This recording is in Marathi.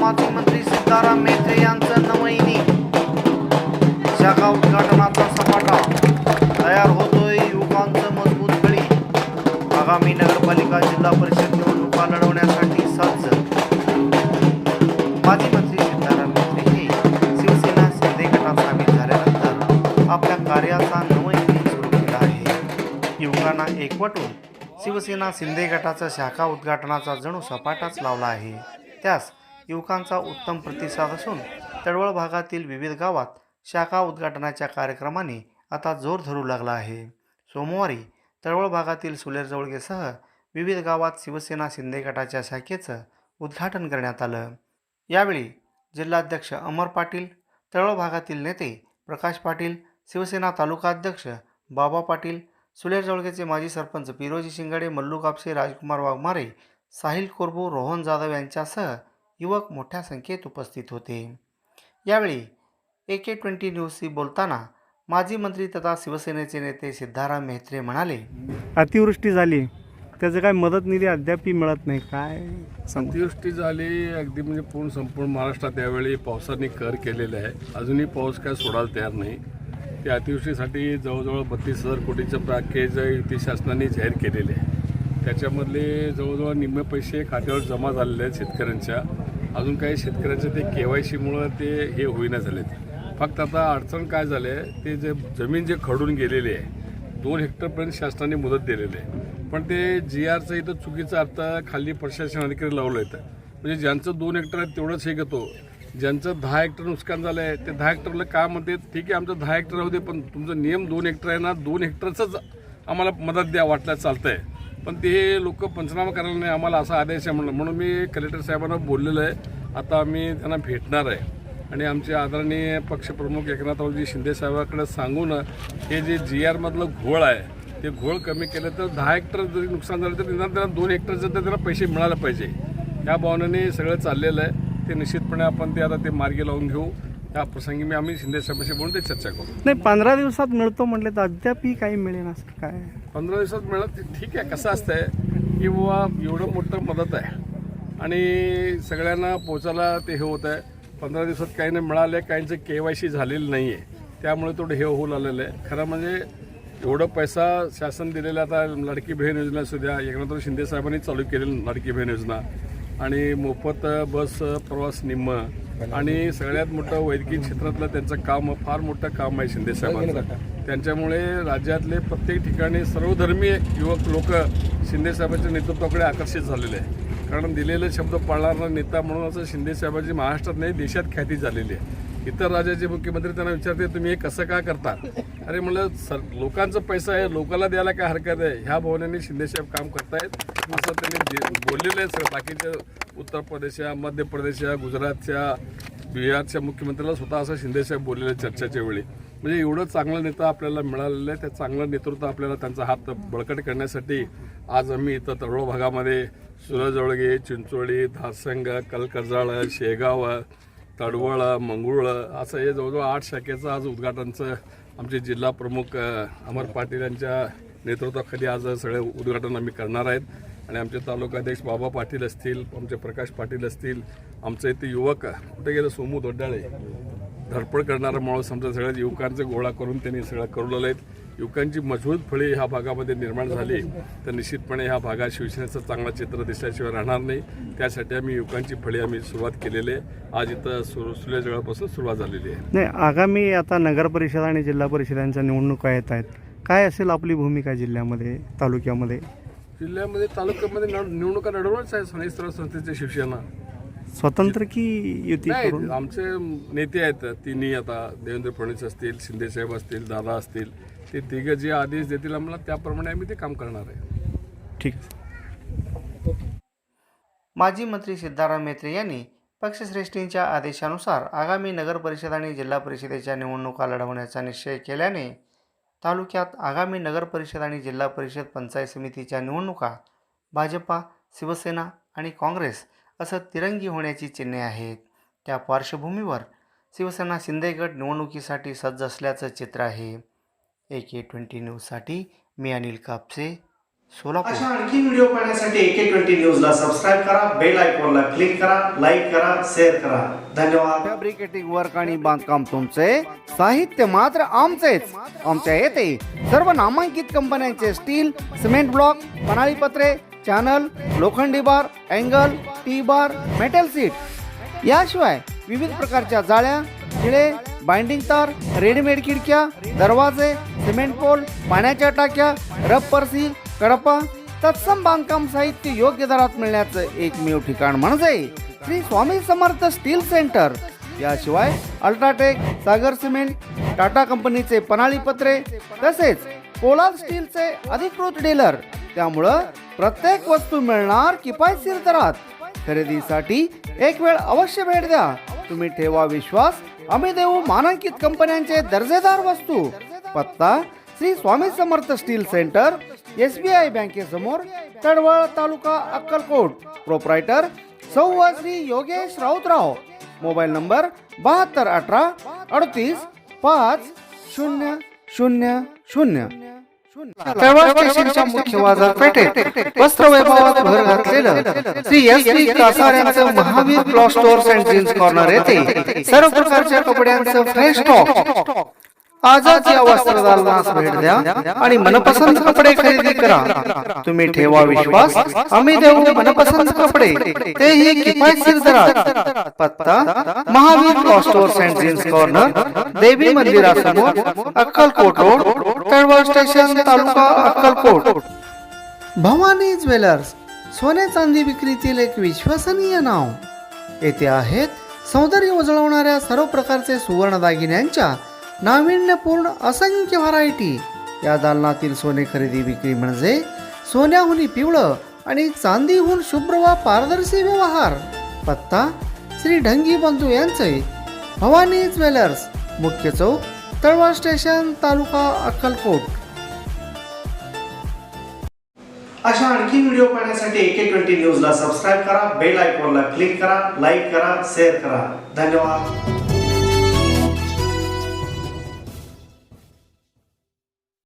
माजी मंत्री सिद्धाराम मेत्रे यांचं नवहिनी. शाखा उद्घाटनाचा सपाटा तयार होतोय युवकांचं मजबूत कळी आगामी नगरपालिका जिल्हा परिषद निवडणुका लढवण्यासाठी सज्ज. माजी मंत्री सिद्धाराम मेत्रे हे शिवसेना शिंदे गटात सामील झाल्यानंतर आपल्या कार्याचा नवैनी सुरू केला आहे. युवकांना एकवटून शिवसेना शिंदे गटाचा शाखा उद्घाटनाचा जणू सपाटाच लावला आहे. त्यास युवकांचा उत्तम प्रतिसाद असून तळवळ भागातील विविध गावात शाखा उद्घाटनाच्या कार्यक्रमाने आता जोर धरू लागला आहे. सोमवारी तळवळ भागातील सुलेर जवळगेसह विविध गावात शिवसेना शिंदे गटाच्या शाखेचं उद्घाटन करण्यात आलं. यावेळी जिल्हाध्यक्ष अमर पाटील तळवळ भागातील नेते प्रकाश पाटील शिवसेना तालुका अध्यक्ष बाबा पाटील सुलेर जवळगेचे माजी सरपंच पिरोजी शिंगाडे मल्लू कापसे राजकुमार वाघमारे साहिल कोरबू रोहन जाधव यांच्यासह युवक मोठ्या संख्येत उपस्थित होते. यावेळी ए के ट्वेंटी न्यूजशी बोलताना माजी मंत्री तथा शिवसेनेचे नेते सिद्धाराम मेहत्रे म्हणाले अतिवृष्टी झाली. त्याचं काय मदत निधी अद्यापही मिळत नाही. काय अतिवृष्टी झाली अगदी म्हणजे पूर्ण संपूर्ण महाराष्ट्रात यावेळी पावसाने कर केलेले आहे. अजूनही पाऊस काय सोडायला तयार नाही. त्या अतिवृष्टीसाठी जवळजवळ बत्तीस हजार कोटीचं पॅकेज युती शासनाने जाहीर केलेले आहे. त्याच्यामधले जवळजवळ निम्मे पैसे खात्यावर जमा झालेले आहेत शेतकऱ्यांच्या. अजून काही शेतकऱ्यांच्या ते के वाय सीमुळं ते हे होईना झालेत. फक्त आता अडचण काय झाली आहे ते जे जमीन जे खडून गेलेली आहे दोन हेक्टरपर्यंत शासनाने मुदत दिलेली आहे. पण ते जी आरचं इथं चुकीचा अर्थ खाली प्रशासन अधिकारी लावलं येतं म्हणजे ज्यांचं दोन हेक्टर आहे तेवढंच हे घेतो. ज्यांचं दहा हेक्टर नुकसान झालं आहे ते दहा हेक्टरला काय म्हणते? ठीक आहे आमचं दहा हेक्टर होते दे पण तुमचं नियम दोन हेक्टर आहे ना दोन हेक्टरचंच आम्हाला मदत द्या वाटल्यास आहे पण ते लोक पंचनामा करायला नाही आम्हाला असा आदेश आहे म्हणलं म्हणून मी कलेक्टर साहेबांना बोललेलं आहे. आता आम्ही त्यांना भेटणार आहे. आणि आमचे आदरणीय पक्षप्रमुख एकनाथरावजी शिंदे साहेबांकडे सांगून हे जे जी आरमधलं घोळ आहे ते घोळ कमी केलं तर दहा हेक्टर जरी नुकसान झालं तर निदान त्यांना दोन हेक्टरचं तर त्यांना पैसे मिळायला पाहिजे. या भावनेने सगळं चाललेलं आहे. ते निश्चितपणे आपण ते आता ते मार्गी लावून घेऊ. त्या प्रसंगी मी आम्ही शिंदे साहेबांशी बोलून ते चर्चा करू. नाही पंधरा दिवसात मिळतो म्हटलं तर अद्यापही काही मिळेल असं काय? पंधरा दिवसात मिळत ठीक आहे कसं असतंय की बुवा एवढं मोठं मदत आहे. आणि सगळ्यांना पोचायला ते हे होत आहे पंधरा दिवसात काही नाही मिळाले काहींचं के वाय सी झालेलं नाही आहे त्यामुळे थोडं हे होऊ लागलेलं आहे. खरं म्हणजे एवढं पैसा शासन दिलेला आता लाडकी बहीण योजना सुद्धा एकनाथ शिंदे साहेबांनी चालू केलेली लाडकी बहीण योजना आणि मोफत बस प्रवास निम्म आणि सगळ्यात मोठं वैद्यकीय क्षेत्रातलं त्यांचं काम फार मोठं काम आहे शिंदे साहेबांचं. त्यांच्यामुळे राज्यातले प्रत्येक ठिकाणी सर्वधर्मीय युवक लोक शिंदे साहेबांच्या नेतृत्वाकडे आकर्षित झालेले आहे कारण दिलेले शब्द पाळणारा नेता म्हणून असं शिंदे साहेबांची महाराष्ट्रात नाही देशात ख्याती झालेली आहे. इतर राज्याचे मुख्यमंत्री त्यांना विचारते तुम्ही हे कसं का करता? अरे म्हणलं सर लोकांचा पैसा आहे लोकांना द्यायला काय हरकत आहे? ह्या भावनेने शिंदेसाहेब काम करतायत. असं त्यांनी बोललेलं आहे सर बाकीच्या उत्तर प्रदेशच्या मध्य प्रदेशच्या गुजरातच्या बिहारच्या मुख्यमंत्र्याला स्वतः असं शिंदेसाहेब बोललेलं आहे चर्चेच्या वेळी. म्हणजे एवढं चांगलं नेता आपल्याला मिळालेलं आहे त्या चांगलं नेतृत्व आपल्याला त्यांचा हात बळकट करण्यासाठी आज आम्ही इथं तळोळ भागामध्ये सुरजवळगे चिंचोळी धारसंग कलकजाळ शेगाव तडवळ मंगरुळ असं हे जवळजवळ आठ शाखेचं आज उद्घाटनचं आमचे जिल्हा प्रमुख अमर पाटील यांच्या नेतृत्वाखाली आज सगळे उद्घाटन आम्ही करणार आहेत. आणि आमचे तालुकाध्यक्ष बाबा पाटील असतील आमचे प्रकाश पाटील असतील आमचे इथे युवक कुठे गेले? सोमू दोड्डाळे. धडपड करणारा माणूस आमच्या सगळ्या युवकांचे गोळा करून त्यांनी सगळं करवलेलं आहेत युवकांची मजबूत फळी ह्या भागामध्ये निर्माण झाली तर निश्चितपणे ह्या भागात शिवसेनेचं चांगलं चित्र दिसल्याशिवाय राहणार नाही. त्यासाठी आम्ही युवकांची फळी आम्ही सुरुवात केलेली आहे. आज इथं सुरू सुलेजवळापासून सुरुवात झालेली आहे. नाही आगामी आता नगर परिषद आणि जिल्हा परिषदांच्या निवडणुका येत आहेत. काय असेल आपली भूमिका जिल्ह्यामध्ये तालुक्यामध्ये? जिल्ह्यामध्ये तालुक्यामध्ये निवड- निवडणुका लढवणच आहे सनेस्त्र संस्थेचे शिवसेना. स्वतंत्र की युती नाही करून? आमचे नेते आहेत तिन्ही आता देवेंद्र फडणवीस असतील शिंदेसाहेब असतील दादा असतील ते तिघं जे आदेश देतील आम्हाला त्याप्रमाणे आम्ही ते काम करणार आहे. ठीक माजी मंत्री सिद्धाराम मेत्रे यांनी पक्षश्रेष्ठींच्या आदेशानुसार आगामी नगर परिषद आणि जिल्हा परिषदेच्या निवडणुका लढवण्याचा निश्चय केल्याने तालुक्यात आगामी नगर परिषद आणि जिल्हा परिषद पंचायत समितीच्या निवडणुका भाजपा शिवसेना आणि काँग्रेस असं तिरंगी होण्याची चिन्हे आहेत. त्या पार्श्वभूमीवर शिवसेना शिंदे गट निवडणुकीसाठी सज्ज असल्याचं चित्र आहे. ए के ट्वेंटी न्यूजसाठी मी अनिल कापसे सोलापूर. अशा आणखी व्हिडिओ पाहण्यासाठी एके ट्वेंटी न्यूजला सबस्क्राईब करा बेल आयकॉनला क्लिक करा लाईक करा शेअर करा. धन्यवाद. फॅब्रिकेटिंग वर्क आणि बांधकाम तुमचे साहित्य मात्र आमचेच. आमच्या येथे सर्व नामांकित कंपन्यांचे स्टील सिमेंट ब्लॉक पणाळी पत्रे चॅनल लोखंडी bar angle T bar metal sheet याशिवाय विविध प्रकारच्या जाळ्या खिळे बाइंडिंग तार रेडीमेड खिडक्या दरवाजे सिमेंट पोल पाण्याच्या टाक्या रबर सील कडपा तत्सम बांधकाम साहित्य योग्य दरात मिळण्याचं एकमेव ठिकाण म्हणजे श्री स्वामी समर्थ स्टील सेंटर. याशिवाय अल्ट्राटेक सागर सिमेंट टाटा कंपनीचे पनाळी पत्रे तसेच पोलाद स्टीलचे अधिकृत डीलर. त्यामुळं प्रत्येक वस्तू मिळणार किफायतशीर दरात. खरेदीसाठी एक वेळ अवश्य भेट द्या. तुम्ही ठेवा विश्वास. आम्ही देऊ मानांकित कंपन्यांचे दर्जेदार वस्तू. पत्ता Shri Swami Samarth steel centre S B I बँकेसमोर Tadwal taluka Akkalkot. Proprietor सौ श्री योगेश राऊतराव. मोबाईल नंबर बहात्तर अठरा अडतीस पाच शून्य शून्य शून्य. तळवाड स्टेशनच्या मुख्य बाजारपेठेत वस्त्र वैभवात भर घातलेलं Shri S P कासाऱ्यांचं Mahavir cloth stores and jeans corner येथे सर्व प्रकारच्या कपड्यांचं फ्रेश स्टॉक आजच या वस्त्र दालनास भेट द्या आणि मनपसंत कपडे खरेदी करा. तुम्ही ठेवा विश्वास आम्ही देऊ मनपसंत कपडे. तेही किफायतशीर दरात पत्ता Mahavir cloth stores and jeans corner Devi मंदिरासमोर अक्कलकोट रोड तळवळ स्टेशन तालुका अक्कलकोट. भवानी ज्वेलर्स सोने चांदी विक्रीतील एक विश्वसनीय नाव. येथे आहेत सौंदर्य उजळवणाऱ्या सर्व प्रकारचे सुवर्ण दागिन्यांच्या नाविन्यपूर्ण असंख्य व्हरायटी या दालनातील सोने खरेदी विक्री म्हणजे सोन्याहून पिवळं आणि चांदीहून शुभ्र व पारदर्शी व्यवहार. पत्ता श्री ढंगी बंधू यांचे भवानी ज्वेलर्स मुख्य चौक तळवा स्टेशन तालुका अक्कलकोट. अशा आणखी व्हिडिओ पाहण्यासाठी एके ट्वेंटी न्यूजला सबस्क्राईब करा बेल आयकॉनला क्लिक करा लाईक करा शेअर करा. धन्यवाद.